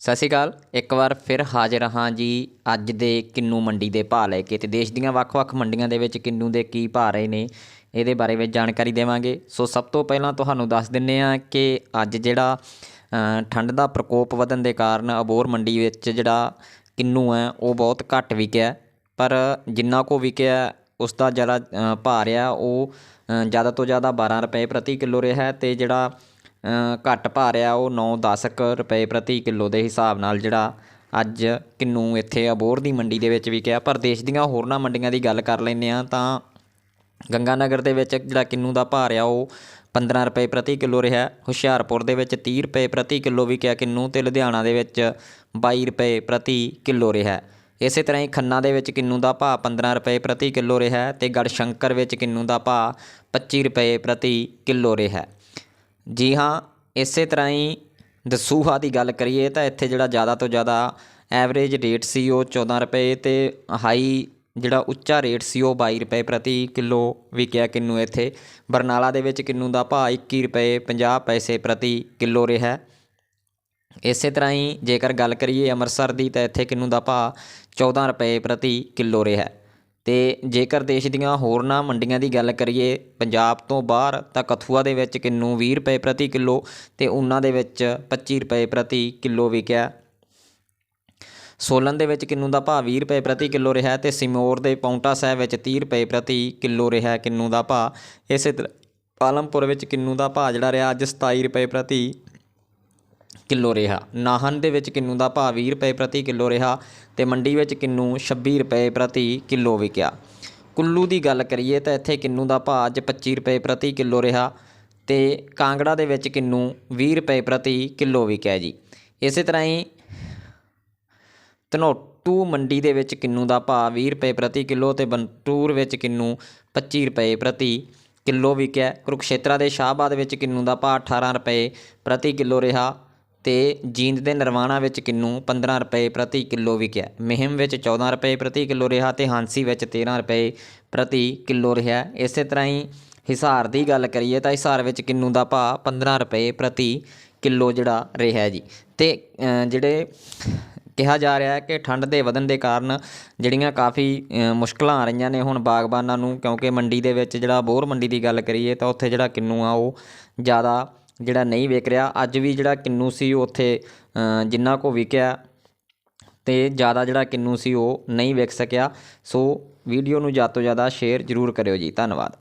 ਸਤਿ ਸ਼੍ਰੀ ਅਕਾਲ। ਇੱਕ ਵਾਰ ਫਿਰ ਹਾਜ਼ਰ ਹਾਂ ਜੀ ਅੱਜ ਦੇ ਕਿੰਨੂ ਮੰਡੀ ਦੇ ਭਾਅ ਲੈ ਕੇ ਤੇ ਦੇਸ਼ ਦੀਆਂ ਵੱਖ-ਵੱਖ ਮੰਡੀਆਂ ਦੇ ਵਿੱਚ ਕਿੰਨੂ ਦੇ ਕੀ ਭਾਅ ਰਹੇ ਨੇ, ਇਹਦੇ ਬਾਰੇ ਵਿੱਚ ਜਾਣਕਾਰੀ ਦੇਵਾਂਗੇ। ਸੋ ਸਭ ਤੋਂ ਪਹਿਲਾਂ ਤੁਹਾਨੂੰ ਦੱਸ ਦਿੰਨੇ ਆ ਕਿ ਅੱਜ ਜਿਹੜਾ ਠੰਡ ਦਾ ਪ੍ਰਕੋਪ ਵਧਣ ਦੇ ਕਾਰਨ ਅਬੋਰ ਮੰਡੀ ਵਿੱਚ ਜਿਹੜਾ ਕਿੰਨੂ ਹੈ, ਉਹ ਬਹੁਤ ਘੱਟ ਵਿਕਿਆ ਪਰ ਜਿੰਨਾ ਕੋ ਵਿਕਿਆ ਉਸ ਦਾ ਜਿਹੜਾ ਭਾਅ ਰਿਹਾ, ਉਹ ਜ਼ਿਆਦਾ ਤੋਂ ਜ਼ਿਆਦਾ 12 ਰੁਪਏ ਪ੍ਰਤੀ ਕਿਲੋ ਰਿਹਾ ਹੈ ਤੇ ਜਿਹੜਾ ਘੱਟ ਭਾਅ ਰਿਹਾ, ਉਹ ਨੌ ਦਸ ਕੁ ਰੁਪਏ ਪ੍ਰਤੀ ਕਿਲੋ ਦੇ ਹਿਸਾਬ ਨਾਲ ਜਿਹੜਾ ਅੱਜ ਕਿੰਨੂ ਇੱਥੇ ਅਬੋਹਰ ਦੀ ਮੰਡੀ ਦੇ ਵਿੱਚ ਵਿਕਿਆ ਪਰ ਦੇਸ਼ ਦੀਆਂ ਹੋਰਨਾਂ ਮੰਡੀਆਂ ਦੀ ਗੱਲ ਕਰ ਲੈਂਦੇ ਹਾਂ ਤਾਂ ਗੰਗਾਨਗਰ ਦੇ ਵਿੱਚ ਜਿਹੜਾ ਕਿੰਨੂ ਦਾ ਭਾਅ ਰਿਹਾ, ਉਹ 15 ਰੁਪਏ ਪ੍ਰਤੀ ਕਿਲੋ ਰਿਹਾ, ਹੁਸ਼ਿਆਰਪੁਰ ਦੇ ਵਿੱਚ 30 ਰੁਪਏ ਪ੍ਰਤੀ ਕਿਲੋ ਵਿਕਿਆ ਕਿੰਨੂ ਤੇ ਲੁਧਿਆਣਾ ਦੇ ਵਿੱਚ 22 ਰੁਪਏ ਪ੍ਰਤੀ ਕਿਲੋ ਰਿਹਾ। ਇਸੇ ਤਰ੍ਹਾਂ ਹੀ ਖੰਨਾ ਦੇ ਵਿੱਚ ਕਿੰਨੂ ਦਾ ਭਾਅ 15 ਰੁਪਏ ਪ੍ਰਤੀ ਕਿਲੋ ਰਿਹਾ ਤੇ ਗੜਸ਼ੰਕਰ ਵਿੱਚ ਕਿੰਨੂ ਦਾ ਭਾਅ 25 ਰੁਪਏ ਪ੍ਰਤੀ ਕਿਲੋ ਰਿਹਾ। ਜੀ ਹਾਂ, ਇਸੇ ਤਰ੍ਹਾਂ ਹੀ ਦਸੂਹਾ ਦੀ ਗੱਲ ਕਰੀਏ ਤਾਂ ਇੱਥੇ ਜਿਹੜਾ ਜ਼ਿਆਦਾ ਤੋਂ ਜ਼ਿਆਦਾ ਐਵਰੇਜ ਰੇਟ ਸੀ ਉਹ 14 ਰੁਪਏ ਤੇ ਹਾਈ ਜਿਹੜਾ ਉੱਚਾ ਰੇਟ ਸੀ ਉਹ 22 ਰੁਪਏ ਪ੍ਰਤੀ ਕਿਲੋ ਵਿਕਿਆ ਕਿੰਨੂ ਇੱਥੇ। ਬਰਨਾਲਾ ਦੇ ਵਿੱਚ ਕਿੰਨੂ ਦਾ ਭਾਅ 21 ਰੁਪਏ 50 ਪੈਸੇ ਪ੍ਰਤੀ ਕਿਲੋ ਰਿਹਾ। ਇਸੇ ਤਰ੍ਹਾਂ ਹੀ ਜੇਕਰ ਗੱਲ ਕਰੀਏ ਅੰਮ੍ਰਿਤਸਰ ਦੀ ਤਾਂ ਇੱਥੇ ਕਿੰਨੂ ਦਾ ਭਾਅ 14 ਰੁਪਏ ਪ੍ਰਤੀ ਕਿਲੋ ਰਿਹਾ। ਅਤੇ ਜੇਕਰ ਦੇਸ਼ ਦੀਆਂ ਹੋਰਨਾਂ ਮੰਡੀਆਂ ਦੀ ਗੱਲ ਕਰੀਏ, ਪੰਜਾਬ ਤੋਂ ਬਾਹਰ ਤਾਂ ਕਥੂਆ ਦੇ ਵਿੱਚ ਕਿੰਨੂ ਵੀਹ ਰੁਪਏ ਪ੍ਰਤੀ ਕਿਲੋ ਅਤੇ ਉਹਨਾਂ ਦੇ ਵਿੱਚ 25 ਰੁਪਏ ਪ੍ਰਤੀ ਕਿਲੋ ਵਿਕਿਆ। ਸੋਲਨ ਦੇ ਵਿੱਚ ਕਿੰਨੂ ਦਾ ਭਾਅ 20 ਰੁਪਏ ਪ੍ਰਤੀ ਕਿਲੋ ਰਿਹਾ ਅਤੇ ਸਿਮੋਰ ਦੇ ਪੌਂਟਾ ਸਾਹਿਬ ਵਿੱਚ 30 ਰੁਪਏ ਪ੍ਰਤੀ ਕਿਲੋ ਰਿਹਾ ਕਿੰਨੂ ਦਾ ਭਾਅ। ਇਸੇ ਤਰ੍ਹਾਂ ਪਾਲਮਪੁਰ ਵਿੱਚ ਕਿੰਨੂ ਦਾ ਭਾਅ ਜਿਹੜਾ ਰਿਹਾ ਅੱਜ 27 ਰੁਪਏ ਪ੍ਰਤੀ ਕਿਲੋ ਰਿਹਾ। ਨਾਹਨ ਦੇ ਵਿੱਚ ਕਿੰਨੂ ਦਾ ਭਾਅ 20 ਰੁਪਏ ਪ੍ਰਤੀ ਕਿਲੋ ਰਿਹਾ ਤੇ ਮੰਡੀ ਵਿੱਚ ਕਿੰਨੂ 26 ਰੁਪਏ ਪ੍ਰਤੀ ਕਿਲੋ ਵਿਕਿਆ। ਕੁੱਲੂ ਦੀ ਗੱਲ ਕਰੀਏ ਤਾਂ ਇੱਥੇ ਕਿੰਨੂ ਦਾ ਭਾਅ ਅੱਜ 25 ਰੁਪਏ ਪ੍ਰਤੀ ਕਿਲੋ ਰਿਹਾ ਤੇ ਕਾਂਗੜਾ ਦੇ ਵਿੱਚ ਕਿੰਨੂ 20 ਰੁਪਏ ਪ੍ਰਤੀ ਕਿਲੋ ਵਿਕਿਆ ਜੀ। ਇਸੇ ਤਰ੍ਹਾਂ ਹੀ ਧਨੋਟੂ ਮੰਡੀ ਦੇ ਵਿੱਚ ਕਿੰਨੂ ਦਾ ਭਾਅ 20 ਰੁਪਏ ਪ੍ਰਤੀ ਕਿਲੋ ਤੇ ਬੰਟੂਰ ਵਿੱਚ ਕਿੰਨੂ 25 ਰੁਪਏ ਪ੍ਰਤੀ ਕਿਲੋ ਵਿਕਿਆ। ਕੁਰੂਕਸ਼ੇਤਰਾ ਦੇ ਸ਼ਾਹਬਾਦ ਵਿੱਚ ਕਿੰਨੂ ਦਾ ਭਾਅ 18 ਰੁਪਏ ਪ੍ਰਤੀ ਕਿਲੋ ਰਿਹਾ ਤੇ ਜੀਂਦ ਦੇ ਨਰਵਾਣਾ ਵਿੱਚ ਕਿੰਨੂ 15 ਰੁਪਏ ਪ੍ਰਤੀ ਕਿਲੋ ਵਿਕਿਆ। ਮਹਿਮ ਵਿੱਚ 14 ਰੁਪਏ ਪ੍ਰਤੀ ਕਿਲੋ ਰਿਹਾ ਤੇ ਹਾਂਸੀ ਵਿੱਚ 13 ਰੁਪਏ ਪ੍ਰਤੀ ਕਿਲੋ ਰਿਹਾ। ਇਸੇ ਤਰ੍ਹਾਂ ਹੀ ਹਿਸਾਰ ਦੀ ਗੱਲ ਕਰੀਏ ਤਾਂ ਹਿਸਾਰ ਵਿੱਚ ਕਿੰਨੂ ਦਾ ਭਾਅ 15 ਰੁਪਏ ਪ੍ਰਤੀ ਕਿਲੋ ਜਿਹੜਾ ਰਿਹਾ ਜੀ। ਤੇ ਜਿਹੜੇ ਕਿਹਾ ਜਾ ਰਿਹਾ ਹੈ ਕਿ ਠੰਡ ਦੇ ਵਧਣ ਦੇ ਕਾਰਨ ਜਿਹੜੀਆਂ ਕਾਫੀ ਮੁਸ਼ਕਲਾਂ ਆ ਰਹੀਆਂ ਨੇ ਹੁਣ ਬਾਗਬਾਨਾਂ ਨੂੰ ਕਿਉਂਕਿ ਮੰਡੀ ਦੇ ਵਿੱਚ ਜਿਹੜਾ ਬੋਰ ਮੰਡੀ ਦੀ ਗੱਲ ਕਰੀਏ ਤਾਂ ਉੱਥੇ ਜਿਹੜਾ ਕਿੰਨੂ ਆ ਉਹ ਜ਼ਿਆਦਾ ਜਿਹੜਾ ਨਹੀਂ ਵਿਕ ਰਿਹਾ, ਅੱਜ ਵੀ ਜਿਹੜਾ ਕਿੰਨੂ ਸੀ ਉਹ ਉੱਥੇ ਜਿੰਨਾ ਕੋ ਵਿਕਿਆ ਤੇ ਜ਼ਿਆਦਾ ਜਿਹੜਾ ਕਿੰਨੂ ਸੀ ਉਹ ਨਹੀਂ ਵਿਕ ਸਕਿਆ। ਸੋ ਵੀਡੀਓ ਨੂੰ ਜ਼ਿਆਦਾ ਤੋਂ ਜ਼ਿਆਦਾ ਸ਼ੇਅਰ ਜ਼ਰੂਰ ਕਰਿਓ ਜੀ। ਧੰਨਵਾਦ।